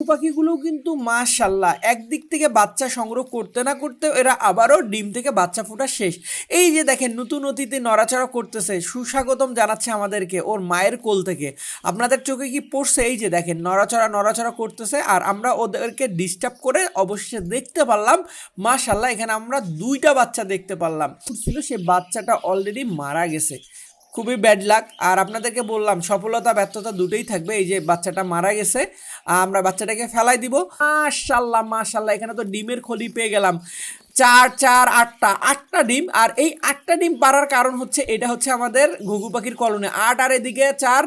পাখিগুলো কিন্তু মাশাল্লাহ একদিক থেকে বাচ্চা সংগ্রহ করতে না করতে এরা আবারও ডিম থেকে বাচ্চা ফোটা শেষ। এই যে দেখেন, নতুন অতিথি নড়াচড়া করতেছে, সুস্বাগতম জানাচ্ছে আমাদেরকে ওর মায়ের কোল থেকে। আপনাদের চোখে কি পড়ছে? এই যে দেখেন, নড়াচড়া নড়াচড়া করতেছে আর আমরা ওদেরকে ডিস্টার্ব করে অবশ্যই দেখতে পারলাম মাশাল্লাহ এখানে আমরা দুইটা বাচ্চা দেখতে পারলাম। ছিল সে বাচ্চাটা অলরেডি মারা গেছে। খুবই ব্যাড লাক আর আপনাদেরকে বললাম, সফলতা, ব্যর্থতা দুটোই থাকবে। এই যে বাচ্চাটা মারা গেছে আমরা বাচ্চাটাকে ফেলাই দিব। মাশাল্লাহ মাশাল্লাহ এখানে তো ডিমের খলি পেয়ে গেলাম। চার চার, আটটা আটটা ডিম। আর এই আটটা ডিম পারার কারণ হচ্ছে, এটা হচ্ছে আমাদের ঘুঘু পাখির কলোনি। আট আর এদিকে চার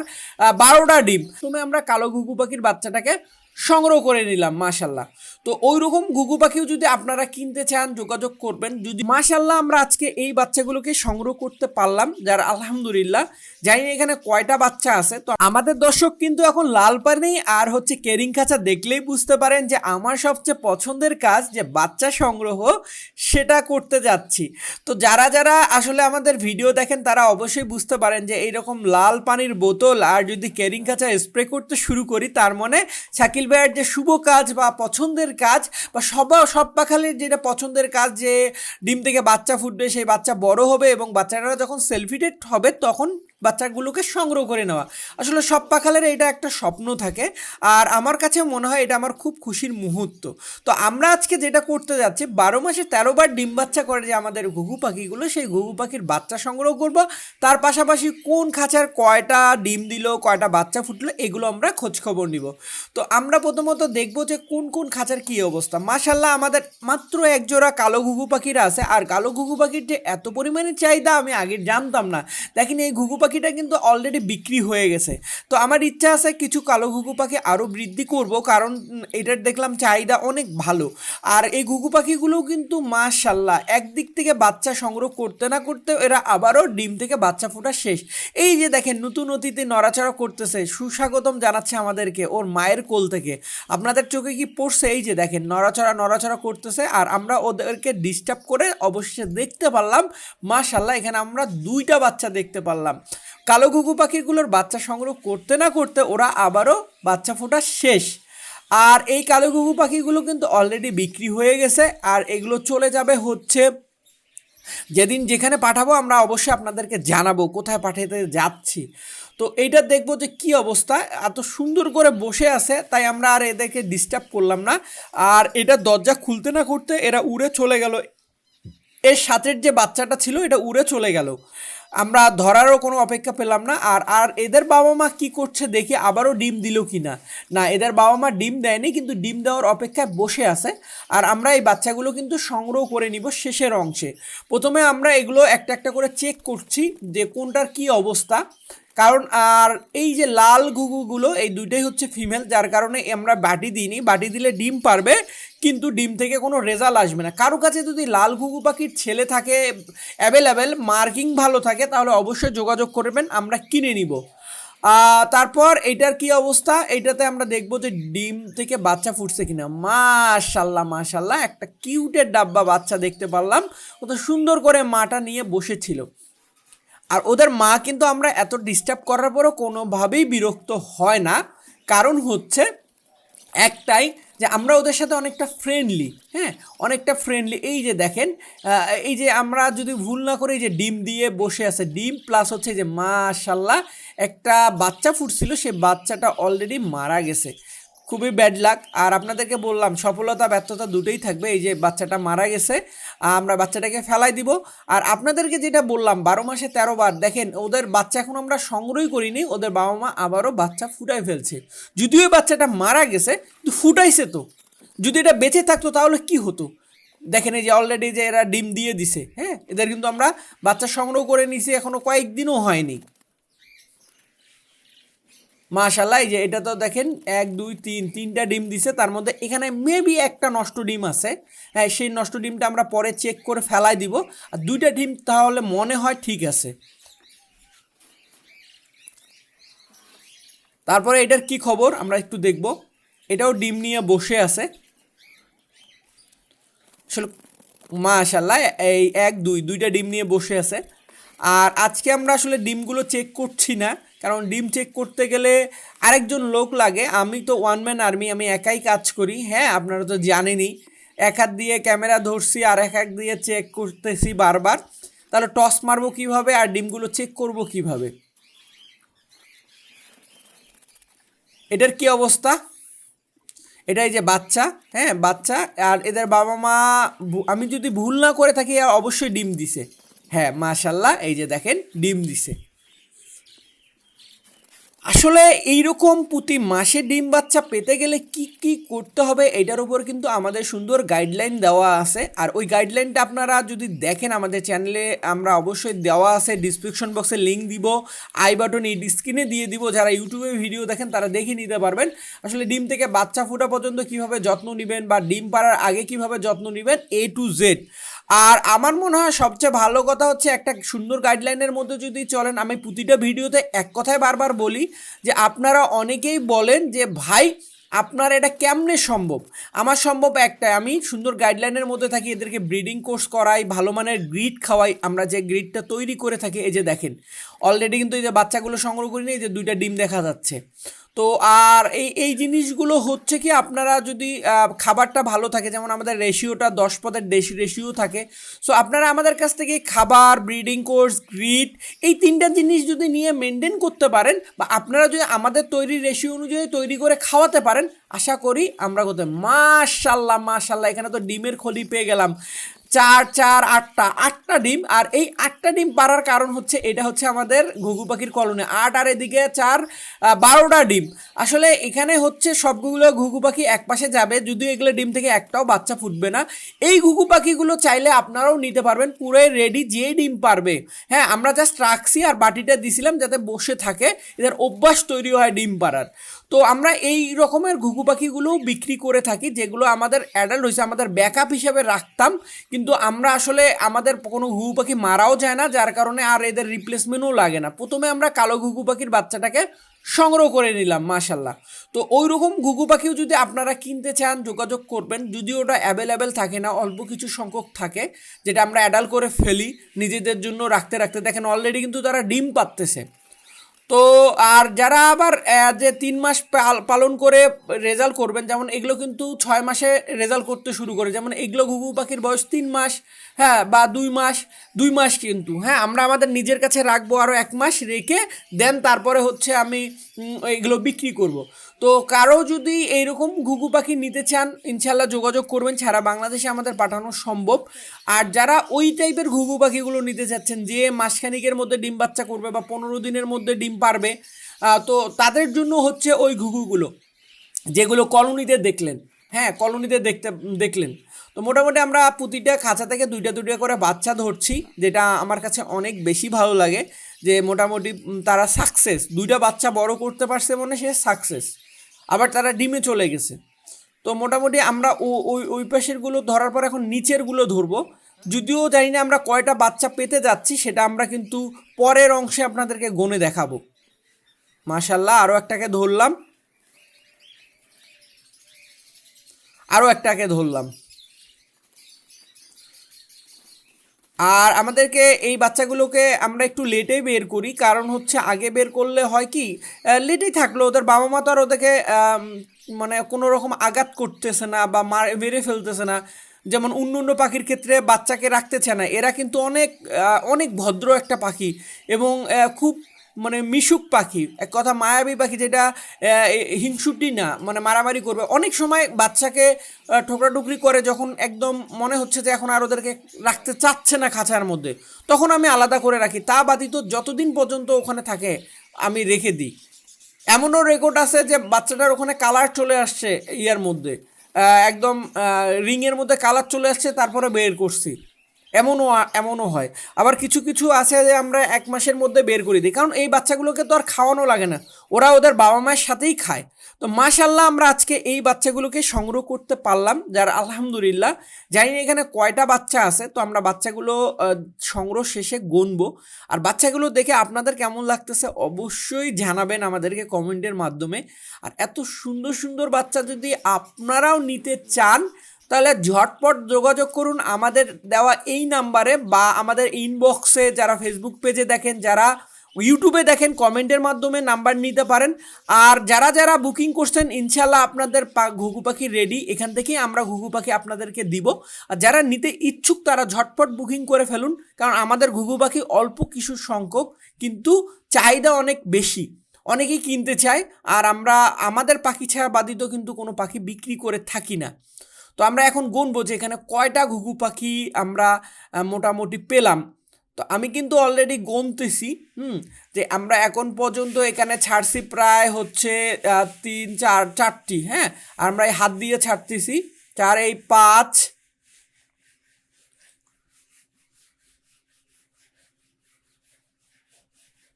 বারোটা ডিম। তুমি আমরা কালো ঘুঘু পাখির বাচ্চাটাকে সংগ্রহ করে নিলাম মাশাল্লাহ তো ওই রকম ঘুঘু পাখিও যদি আপনারা কিনতে চান, যোগাযোগ করবেন। যদি মাশাল্লাহ আমরা আজকে এই বাচ্চাগুলোকে সংগ্রহ করতে পারলাম, যার আলহামদুলিল্লাহ, জানি এখানে কয়টা বাচ্চা আছে, তো আমাদের দর্শক কিন্তু এখন লাল পানি আর হচ্ছে কেরিং খাঁচা দেখলেই বুঝতে পারেন যে আমার সবচেয়ে পছন্দের কাজ যে বাচ্চা সংগ্রহ, সেটা করতে যাচ্ছি। তো যারা যারা আসলে আমাদের ভিডিও দেখেন, তারা অবশ্যই বুঝতে পারেন যে এইরকম লাল পানির বোতল আর যদি কেরিং খাঁচা স্প্রে করতে শুরু করি, তার মনে মানে ভাইয়ের যে শুভ কাজ বা পছন্দের কাজ বা সব সব পাখালের যেটা পছন্দের কাজ যে ডিম থেকে বাচ্চা ফুটবে, সেই বাচ্চা বড় হবে এবং বাচ্চারা যখন সেলফিটেড হবে, তখন বাচ্চাগুলোকে সংগ্রহ করে নেওয়া। আসলে সব পাখালের এটা একটা স্বপ্ন থাকে আর আমার কাছে মনে হয় এটা আমার খুব খুশির মুহূর্ত। তো আমরা আজকে যেটা করতে যাচ্ছি, বারো মাসে তেরো বার ডিম বাচ্চা করে যে আমাদের ঘুঘু পাখিগুলো, সেই ঘুঘু পাখির বাচ্চা সংগ্রহ করব। তার পাশাপাশি কোন খাঁচার কয়টা ডিম দিল, কয়টা বাচ্চা ফুটলো, এগুলো আমরা খোঁজখবর নিব। তো আমরা প্রথমত দেখব যে কোন কোন খাঁচার কী অবস্থা। মাশাল্লাহ আমাদের মাত্র একজোড়া কালো ঘুঘু পাখিরা আছে। আর কালো ঘুঘু পাখির যে এত পরিমাণে চাহিদা আমি আগে জানতাম না। দেখেন এই ঘুঘু পাখিটা কিন্তু অলরেডি বিক্রি হয়ে গেছে। তো আমার ইচ্ছা আছে কিছু কালো ঘুঘু পাখি আরও বৃদ্ধি করব, কারণ এটার দেখলাম চাহিদা অনেক ভালো। আর এই ঘুঘু পাখিগুলোও কিন্তু মাশাল্লাহ একদিক থেকে বাচ্চা সংগ্রহ করতে না করতে এরা আবারও ডিম থেকে বাচ্চা ফোটা শেষ। এই যে দেখেন, নতুন অতিথি নড়াচড়া করতেছে, সুস্বাগতম জানাচ্ছে আমাদেরকে ওর মায়ের কোল থেকে। আপনাদের চোখে কি পড়ছে? এই যে দেখেন, নড়াচড়া নড়াচড়া করতেছে, আর আমরা ওদেরকে ডিস্টার্ব করে অবশ্যই দেখতে পারলাম মাশাল্লাহ এখানে আমরা দুইটা বাচ্চা দেখতে পারলাম। কালো ঘুঘু পাখিগুলোর বাচ্চা সংগ্রহ করতে না করতে ওরা আবারও বাচ্চা ফোটা শেষ। আর এই কালো ঘুঘু পাখিগুলো কিন্তু অলরেডি বিক্রি হয়ে গেছে, আর এগুলো চলে যাবে হচ্ছে যেদিন যেখানে পাঠাবো আমরা অবশ্যই আপনাদেরকে জানাব, কোথায় পাঠাতে যাচ্ছি। তো এইটা দেখব যে কি অবস্থা, এত সুন্দর করে বসে আছে, তাই আমরা আর এদেরকে ডিস্টার্ব করলাম না। আর এটা দরজা খুলতে না করতে এরা উড়ে চলে গেল। এর সাথের যে বাচ্চাটা ছিল, এটা উড়ে চলে গেল। আমরা ধরারও কোনো অপেক্ষা পেলাম না। আর আর এদের বাবা মা কী করছে দেখে আবারও ডিম দিল কি না না এদের বাবা মা ডিম দেয়নি, কিন্তু ডিম দেওয়ার অপেক্ষায় বসে আছে। আর আমরা এই বাচ্চাগুলো কিন্তু সংগ্রহ করে নিব শেষের অংশে। প্রথমে আমরা এগুলো একটা একটা করে চেক করছি যে কোনটার কি অবস্থা। কারণ আর এই যে লাল ঘুঘুগুলো এই দুইটাই হচ্ছে ফিমেল যার কারণে আমরা বাটি দিইনি। বাটি দিলে ডিম পারবে, কিন্তু ডিম থেকে কোনো রেজাল্ট আসবে না। কারও কাছে যদি লাল ঘুঘু পাখির ছেলে থাকে অ্যাভেলেবেল মার্কিং ভালো থাকে, তাহলে অবশ্যই যোগাযোগ করবেন আমরা কিনে নিব। তারপর এটার কি অবস্থা? এটাতে আমরা দেখব যে ডিম থেকে বাচ্চা ফুটছে কিনা। মাশাল্লাহ মাশাল্লাহ, একটা কিউটের ডাব্বা বাচ্চা দেখতে পারলাম। ও সুন্দর করে মাটা নিয়ে বসেছিল। আর ওদের মা কিন্তু আমরা এত ডিস্টার্ব করার পরও কোনোভাবেই বিরক্ত হয় না। কারণ হচ্ছে একটাই যে আমরা ওদের সাথে অনেকটা ফ্রেন্ডলি হ্যাঁ? অনেকটা ফ্রেন্ডলি এই যে দেখেন এই যে আমরা যদি ভুল না করি যে ডিম দিয়ে বসে আছে ডিম প্লাস হচ্ছে যে মা মাশাল্লাহ একটা বাচ্চা ফুটছিল, সে বাচ্চাটা অলরেডি মারা গেছে। খুবই ব্যাড লাক আর আপনাদেরকে বললাম, সফলতা, ব্যর্থতা দুটোই থাকবে। এই যে বাচ্চাটা মারা গেছে আমরা বাচ্চাটাকে ফেলাই দিব। আর আপনাদেরকে যেটা বললাম, বারো মাসে তেরো বার, দেখেন, ওদের বাচ্চা এখন আমরা সংগ্রহই করিনি, ওদের বাবা মা আবারও বাচ্চা ফুটাই ফেলছে। যদিও বাচ্চাটা মারা গেছে, কিন্তু ফুটাইছে তো। যদি এটা বেঁচে থাকতো, তাহলে কি হতো? দেখেন, এই যে অলরেডি যে এরা ডিম দিয়ে দিছে হ্যাঁ? এদের কিন্তু আমরা বাচ্চা সংগ্রহ করে নিছি, এখনও কয়েকদিনও হয়নি। মাশাল্লাহ যে এটা তো দেখেন, এক, দুই, তিন, তিনটা ডিম দিছে, তার মধ্যে এখানে মেবি একটা নষ্ট ডিম আছে। হ্যাঁ সেই নষ্ট ডিমটা আমরা পরে চেক করে ফেলাই দিব। আর দুইটা ডিম তাহলে মনে হয় ঠিক আছে। তারপরে এটার কি খবর? আমরা একটু দেখব। এটাও ডিম নিয়ে বসে আছে। আসলে মাশাল্লাহ এই এক, দুই, দুইটা ডিম নিয়ে বসে আছে। আর আজকে আমরা আসলে ডিমগুলো চেক করছি না। কারণ ডিম চেক করতে গেলে আরেকজন লোক লাগে। আমি তো ওয়ান ম্যান আর্মি আমি একাই কাজ করি। হ্যাঁ আপনারা তো জানেনই। এক হাত দিয়ে ক্যামেরা ধরছি, আর এক হাত দিয়ে চেক করতেছি বারবার। তাহলে টস মারবো কীভাবে, আর ডিমগুলো চেক করব কীভাবে? এটার কি অবস্থা? এটাই যে বাচ্চা হ্যাঁ বাচ্চা, আর এদের বাবা মা আমি যদি ভুল না করে থাকি অবশ্যই ডিম দিছে। হ্যাঁ মাশাল্লাহ, এই যে দেখেন, ডিম দিছে। আসলে এইরকম প্রতি মাসে ডিম বাচ্চা পেতে গেলে কি কি করতে হবে এটার উপর কিন্তু আমাদের সুন্দর গাইডলাইন দেওয়া আছে। আর ওই গাইডলাইনটা আপনারা যদি দেখেন আমাদের চ্যানেলে আমরা অবশ্যই দেওয়া আছে ডিসক্রিপশন বক্সে লিঙ্ক দিব। আই বাটন এই স্ক্রিনে দিয়ে দিব। যারা ইউটিউবে ভিডিও দেখেন, তারা দেখে নিতে পারবেন। আসলে ডিম থেকে বাচ্চা ফোটা পর্যন্ত কীভাবে যত্ন নেবেন বা ডিম পাড়ার আগে কীভাবে যত্ন নেবেন এ টু জেড আর আমার মনে হয় সবচেয়ে ভালো কথা হচ্ছে একটা সুন্দর গাইডলাইনের মধ্যে যদি চলেন, আমি প্রতিটা ভিডিওতে এক কথায় বারবার বলি যে আপনারা অনেকেই বলেন যে, ভাই, আপনার এটা কেমনে সম্ভব? আমার সম্ভব একটাই, আমি সুন্দর গাইডলাইনের মধ্যে থাকি, এদেরকে ব্রিডিং কোর্স করাই, ভালো মানের গ্রিড খাওয়াই, আমরা যে গ্রিডটা তৈরি করে থাকি, এই যে দেখেন অলরেডি কিন্তু এই যে বাচ্চাগুলো সংগ্রহ করি এই যে দুইটা ডিম দেখা যাচ্ছে। তো আর এই এই জিনিসগুলো হচ্ছে কি আপনারা যদি খাবারটা ভালো থাকে, যেমন আমাদের রেশিওটা দশ পদের দেশি রেশিও থাকে সো আপনারা আমাদের কাছ থেকে খাবার ব্রিডিং কোর্স গ্রিড এই তিনটা জিনিস যদি নিয়ে মেনটেন করতে পারেন, বা আপনারা যদি আমাদের তৈরি রেশিও অনুযায়ী তৈরি করে খাওয়াতে পারেন, আশা করি আমরা করতে মাশাল্লাহ মাশাল্লাহ, এখানে তো ডিমের খলি পেয়ে গেলাম। চার চার, আটটা আটটা ডিম। আর এই আটটা ডিম পারার কারণ হচ্ছে, এটা হচ্ছে আমাদের ঘুঘু পাখির কলোনি। আট আর এদিকে চার বারোটা ডিম। আসলে এখানে হচ্ছে সবগুলো ঘুঘু পাখি এক পাশে যাবে, যদিও এগুলো ডিম থেকে একটাও বাচ্চা ফুটবে না। এই ঘুঘু পাখিগুলো চাইলে আপনারাও নিতে পারবেন পুরোই রেডি যে ডিম পারবে। হ্যাঁ আমরা জাস্ট রাখছি আর বাটিটা দিছিলাম যাতে বসে থাকে। এদের অভ্যাস তৈরি হয় ডিম পাড়ার। তো আমরা এই রকমের ঘুঘু পাখিগুলোও বিক্রি করে থাকি, যেগুলো আমাদের অ্যাডাল্ট হয়েছে আমাদের ব্যাকআপ হিসেবে রাখতাম। কিন্তু আমরা আসলে আমাদের কোনো ঘুঘু পাখি মারাও যায় না, যার কারণে আর এদের রিপ্লেসমেন্টও লাগে না। প্রথমে আমরা কালো ঘুঘু পাখির বাচ্চাটাকে সংগ্রহ করে নিলাম মাশাল্লাহ তো ওই রকম ঘুঘু পাখিও যদি আপনারা কিনতে চান, যোগাযোগ করবেন। যদি ওটা অ্যাভেলেবেল থাকে না, অল্প কিছু সংখ্যক থাকে, যেটা আমরা অ্যাডাল্ট করে ফেলি, নিজেদের জন্য রাখতে রাখতে। দেখেন অলরেডি কিন্তু তারা ডিম পাততেছে তো আর যারা আবার যে তিন মাস পাল- পালন করে রেজাল্ট করবেন, যেমন এগুলো কিন্তু ছয় মাসে রেজাল্ট করতে শুরু করে। যেমন এগুলো ঘুঘু পাখির বয়স তিন মাস হ্যাঁ বা দুই মাস দুই মাস কিন্তু হ্যাঁ আমরা আমাদের নিজের কাছে রাখব আরও এক মাস রেখে, দেন তারপরে হচ্ছে আমি এগুলো বিক্রি করব। তো কারও যদি এইরকম ঘুঘু পাখি নিতে চান ইনশাল্লাহ যোগাযোগ করবেন। সারা বাংলাদেশে আমাদের পাঠানো সম্ভব। আর যারা ওই টাইপের ঘুঘু পাখিগুলো নিতে চাচ্ছেন যে মাসখানিকের মধ্যে ডিম বাচ্চা করবে বা পনেরো দিনের মধ্যে ডিম পারবে তো তাদের জন্য হচ্ছে ওই ঘুঘুগুলো, যেগুলো কলোনিতে দেখলেন। হ্যাঁ কলোনিতে দেখতে, দেখলেন। তো মোটামুটি আমরা প্রতিটা খাঁচা থেকে দুইটা দুইটা করে বাচ্চা ধরছি, যেটা আমার কাছে অনেক বেশি ভালো লাগে। যে মোটামুটি তারা সাকসেস দুইটা বাচ্চা বড় করতে পারছে মানে সে সাকসেস আবার তারা ডিমে চলে গেছে। তো মোটামুটি আমরা ওই ওই পাশেরগুলো ধরার পর এখন নিচেরগুলো ধরবো। যদিও জানি না আমরা কয়টা বাচ্চা পেতে যাচ্ছি, সেটা আমরা কিন্তু পরের অংশে আপনাদেরকে গনে দেখাবো। মাশাল্লাহ আরও একটাকে ধরলাম। আরও একটাকে ধরলাম। আর আমাদেরকে এই বাচ্চাগুলোকে আমরা একটু লেটেই বের করি, কারণ হচ্ছে আগে বের করলে হয় কি লেটেই থাকল, ওদের বাবা মা তো আর ওদেরকে মানে কোনো রকম আঘাত করতেছে না বা মার, মেরে ফেলতেছে না। যেমন অন্য অন্য পাখির ক্ষেত্রে বাচ্চাকে রাখতেছে না, এরা কিন্তু অনেক অনেক ভদ্র একটা পাখি এবং খুব মানে মিশুক পাখি, এক কথা মায়াবী পাখি যেটা হিংসুটি না মানে মারামারি করবে। অনেক সময় বাচ্চাকে ঠোকরাটুকরি করে যখন একদম মনে হচ্ছে যে এখন আর ওদেরকে রাখতে চাচ্ছে না খাঁচার মধ্যে, তখন আমি আলাদা করে রাখি। তা বাদিত যতদিন পর্যন্ত ওখানে থাকে, আমি রেখে দিই। এমনও রেকর্ড আছে যে বাচ্চাটার ওখানে কালার চলে আসছে ইয়ার মধ্যে। একদম রিংয়ের মধ্যে কালার চলে আসছে, তারপরে বের করছি। এমনও এমনও হয়। আবার কিছু কিছু আছে যে আমরা এক মাসের মধ্যে বের করে দিই। কারণ এই বাচ্চাগুলোকে তো আর খাওয়ানো লাগে না। ওরা ওদের বাবা মায়ের সাথেই খায়। তো মাশাল্লাহ আমরা আজকে এই বাচ্চাগুলোকে সংগ্রহ করতে পারলাম, যার আলহামদুলিল্লাহ জানি না এখানে কয়টা বাচ্চা আছে, তো আমরা বাচ্চাগুলো সংগ্রহ শেষে গুনবো। আর বাচ্চাগুলো দেখে আপনাদের কেমন লাগতেছে অবশ্যই জানাবেন আমাদেরকে কমেন্টের মাধ্যমে। আর এত সুন্দর সুন্দর বাচ্চা যদি আপনারাও নিতে চান তাহলে ঝটপট যোগাযোগ করুন, আমাদের দেওয়া এই নাম্বারে বা আমাদের ইনবক্সে যারা ফেসবুক পেজে দেখেন, যারা ইউটিউবে দেখেন কমেন্টের মাধ্যমে নাম্বার নিতে পারেন। আর যারা যারা বুকিং করছেন ইনশাল্লাহ আপনাদের ঘুঘু পাখি রেডি এখান থেকেই আমরা ঘুঘু পাখি আপনাদেরকে দিব। আর যারা নিতে ইচ্ছুক, তারা ঝটপট বুকিং করে ফেলুন, কারণ আমাদের ঘুঘু পাখি অল্প কিছু সংখ্যক, কিন্তু চাহিদা অনেক বেশি। অনেকেই কিনতে চায়, আর আমরা, আমাদের পাখি ছাড়া বাদিত কিন্তু কোনো পাখি বিক্রি করে থাকি না। তো আমরা এখন গুনবো যে এখানে কয়টা ঘুঘু পাখি আমরা মোটামুটি পেলাম। তো আমি কিন্তু অলরেডি গুনতেছি, হুম, যে আমরা এখন পর্যন্ত এখানে ছাড়ছি প্রায় হচ্ছে তিন, চার, চারটি হ্যাঁ আমরা এই হাত দিয়ে ছাড়তেছি, চার, এই পাঁচ।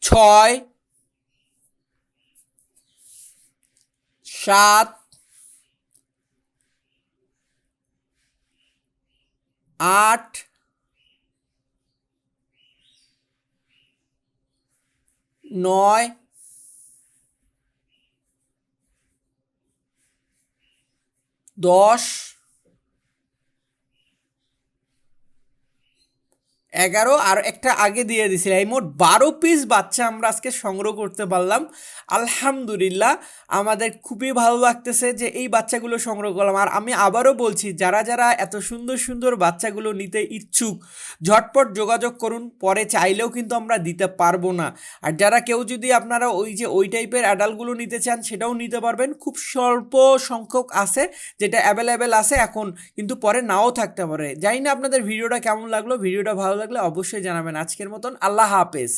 ছয়, সাত আট। নয়। দশ। এগারো আর একটা আগে দিয়ে দিছিলাম। এই মোট বারো পিস বাচ্চা আমরা আজকে সংগ্রহ করতে পারলাম। আলহামদুলিল্লাহ, আমাদের খুবই ভালো লাগতেছে যে এই বাচ্চাগুলো সংগ্রহ করলাম। আর আমি আবারও বলছি, যারা যারা এত সুন্দর সুন্দর বাচ্চাগুলো নিতে ইচ্ছুক, ঝটপট যোগাযোগ করুন, পরে চাইলেও কিন্তু আমরা দিতে পারব না। আর যারা কেউ যদি আপনারা ওই যে ওই টাইপের অ্যাডাল্টগুলো নিতে চান, সেটাও নিতে পারবেন। খুব স্বল্প সংখ্যক আছে, যেটা অ্যাভেলেবেল আছে এখন, কিন্তু পরে নাও থাকতে পারে। জানি না আপনাদের ভিডিওটা কেমন লাগল। ভিডিওটা ভালো লাগলে অবশ্যই জানাবেন। আজকের মতন আল্লাহ হাফেজ।